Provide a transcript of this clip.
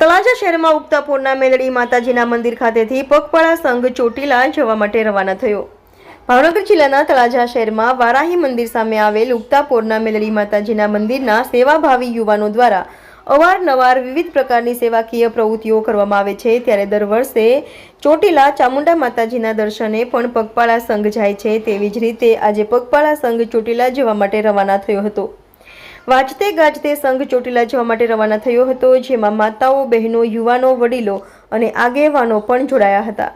તળાજા શહેરમાં ઉગતા પૂરના મેલડી માતાજીના મંદિર ખાતેથી પગપાળા સંઘ ચોટીલા જવા માટે રવાના થયો. ભાવનગર જિલ્લાના તળાજા શહેરમાં વારાહી મંદિર સામે આવેલ ઉગતા પોરના મેલડી માતાજીના મંદિરના સેવાભાવી યુવાનો દ્વારા અવારનવાર વિવિધ પ્રકારની સેવાકીય પ્રવૃત્તિઓ કરવામાં આવે છે. ત્યારે દર વર્ષે ચોટીલા ચામુંડા માતાજીના દર્શને પણ પગપાળા સંઘ જાય છે. તેવી જ રીતે આજે પગપાળા સંઘ ચોટીલા જવા માટે રવાના થયો હતો. વાજતે ગાજતે સંઘ ચોટીલા જવા માટે રવાના થયો હતો, જેમાં માતાઓ, બહેનો, યુવાનો, વડીલો અને આગેવાનો પણ જોડાયા હતા.